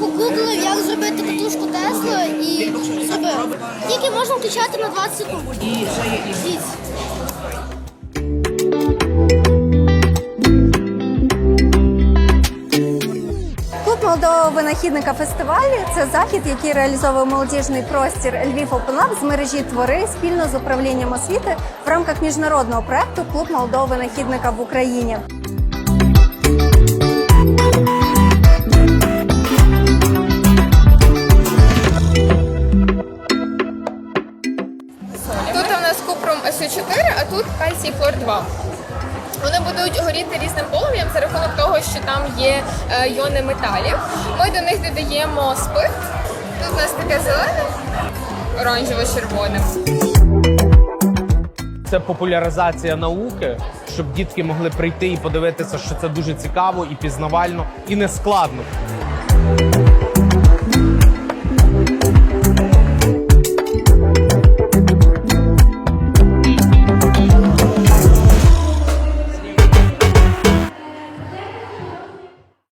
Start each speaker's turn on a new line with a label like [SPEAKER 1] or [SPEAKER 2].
[SPEAKER 1] Погуглив, як зробити катушку Тесла і зробив. Тільки можна включати на 20 секунд. Діть.
[SPEAKER 2] Молодого винахідника фестивалі це захід, який реалізовує молодіжний простір Львів Lab з мережі твори спільно з управлінням освіти в рамках міжнародного проекту Клуб молодого винахідника в Україні.
[SPEAKER 3] Тут у нас купром СО4, а тут кальцій флор 2. Вони будуть горіти різним полум'ям за рахунок того, що там є е, йони металів. Ми до них додаємо спирт. Тут у нас таке зелене, оранжево-червоне.
[SPEAKER 4] Це популяризація науки, щоб дітки могли прийти і подивитися, що це дуже цікаво і пізнавально, і не складно.